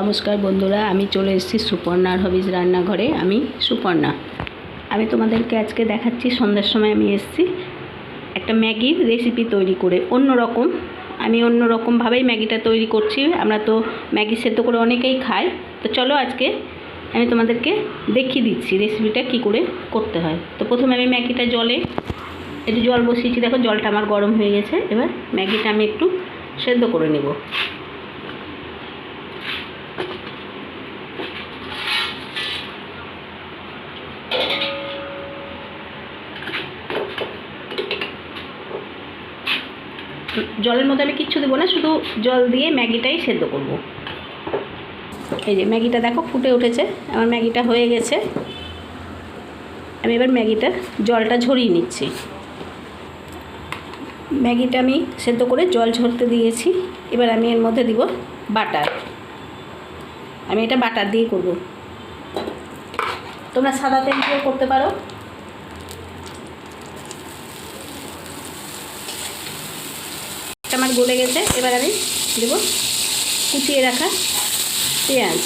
নমস্কার বন্ধুরা, আমি চলে এসেছি সুপর্ণার হবিজ রান্নাঘরে, আমি সুপর্ণা। আমি তোমাদেরকে আজকে দেখাচ্ছি, সন্ধ্যার সময় আমি এসেছি একটা ম্যাগির রেসিপি তৈরি করে অন্য রকম আমি অন্য রকমভাবেই ম্যাগিটা তৈরি করছি, আমরা তো ম্যাগি সেদ্ধ করে অনেকেই খাই। তো চলো আজকে আমি তোমাদেরকে দেখিয়ে দিচ্ছি রেসিপিটা কি করে করতে হয়। তো প্রথমে আমি ম্যাগিটা জলে একটু জল বসিয়েছি, দেখো জলটা আমার গরম হয়ে গেছে, এবার ম্যাগিটা আমি একটু সেদ্ধ করে নেব। জলের মধ্যে আমি কিচ্ছু দেবো না, শুধু জল দিয়ে ম্যাগিটাই সেদ্ধ করব। এই যে ম্যাগিটা দেখো ফুটে উঠেছে, আমার ম্যাগিটা হয়ে গেছে। আমি এবার ম্যাগিটা, জলটা ঝরিয়ে নিচ্ছি। ম্যাগিটা আমি সেদ্ধ করে জল ঝরতে দিয়েছি, এবার আমি এর মধ্যে দিব বাটার। আমি এটা বাটার দিয়ে করব। তোমরা সাদা তেল দিয়ে করতে পারো। আমার গলে গেছে। এবার আমি দেবো কুচিয়ে রাখা পেঁয়াজ।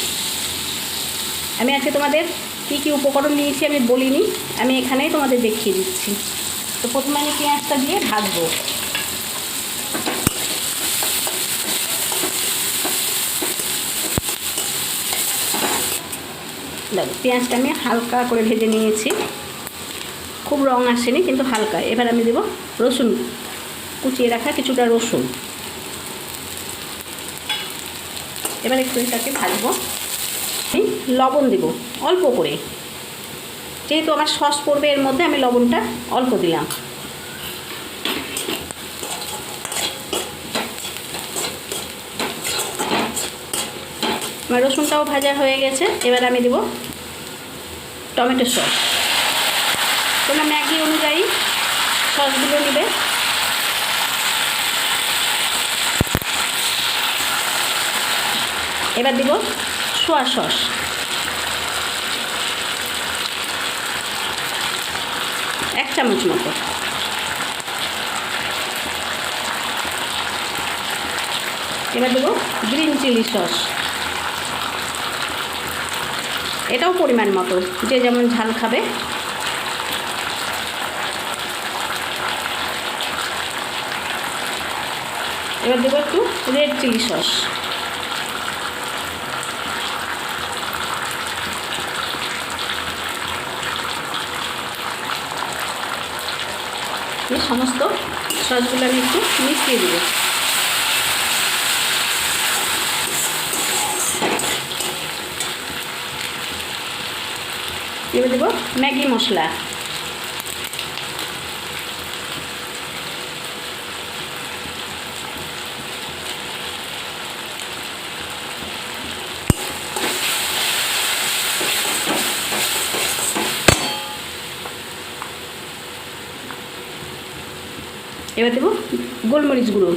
আমি আজকে তোমাদের কী কী উপকরণ নিয়েছি আমি বলিনি, আমি এখানেই তোমাদের দেখিয়ে দিচ্ছি। তো প্রথমে আমি পেঁয়াজটা দিয়ে ভাজবো। দেখো, পেঁয়াজটা আমি হালকা করে ভেজে নিয়েছি। খুব রং আসেনি, কিন্তু হালকা। এবার আমি দেবো রসুন কুচিয়ে রাখা কিছুটা রসুন। এবার একটু এটাকে ভাজবো। আমি লবণ দেব, অল্প করে। যেহেতু আমার সস পড়বে, এর মধ্যে আমি লবণটা অল্প দিলাম। আমার রসুনটাও ভাজা হয়ে গেছে, এবার আমি দেব টমেটো সস। তোমরা ম্যাগি অনুযায়ী সসগুলো নেবে। এবার দিব সোয়া সস। এক চামচ মতো। এবার দেবো গ্রিন চিলি সস। এটাও পরিমাণ মতো, যে যেমন ঝাল খাবে। এবার দেবো একটু রেড চিলি সস এই সমস্ত সসগুলো আমি একটু মিশিয়ে দেবো। এবার দেবো ম্যাগি মশলা। এবার দেবো গোলমরিচ গুঁড়ো।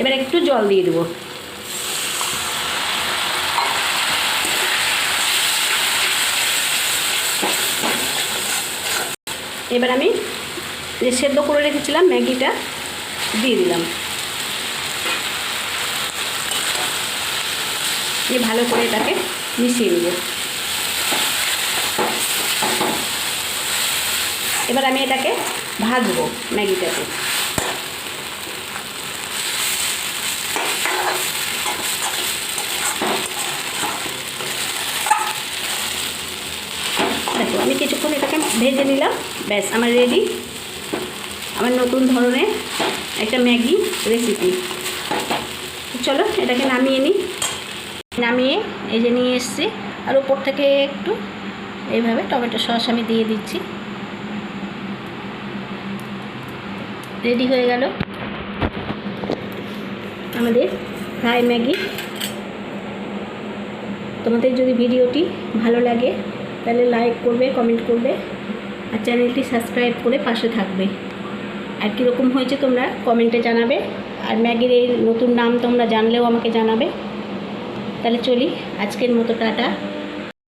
এবার একটু জল দিয়ে দেবো। এবার আমি যে সেদ্ধ করে রেখেছিলাম ম্যাগিটা দিয়ে দিলাম। দিয়ে ভালো করে এটাকে মিশিয়ে নেব। এবার আমি এটাকে ভাজবো ম্যাগিটাকে দেখো, আমি কিছুক্ষণ এটাকে ভেজে নিলাম, ব্যাস, আমার রেডি আমার নতুন ধরনের একটা ম্যাগি রেসিপি চলো, এটাকে নামিয়ে নিই। নামিয়ে এই যে নিয়ে এসছি, আর উপর থেকে একটু এইভাবে টমেটো সস আমি দিয়ে দিচ্ছি। রেডি হয়ে গেল। আমাদের ফ্রাই ম্যাগি। তোমাদের যদি ভিডিওটি ভালো লাগে, তাহলে লাইক করবে কমেন্ট করবে, আর চ্যানেলটি সাবস্ক্রাইব করে পাশে থাকবে। আর কীরকম হয়েছে তোমরা কমেন্টে জানাবে। আর ম্যাগির এই নতুন নাম তোমরা জানলেও আমাকে জানাবে। তাহলে চলি, আজকের মতো টাটা।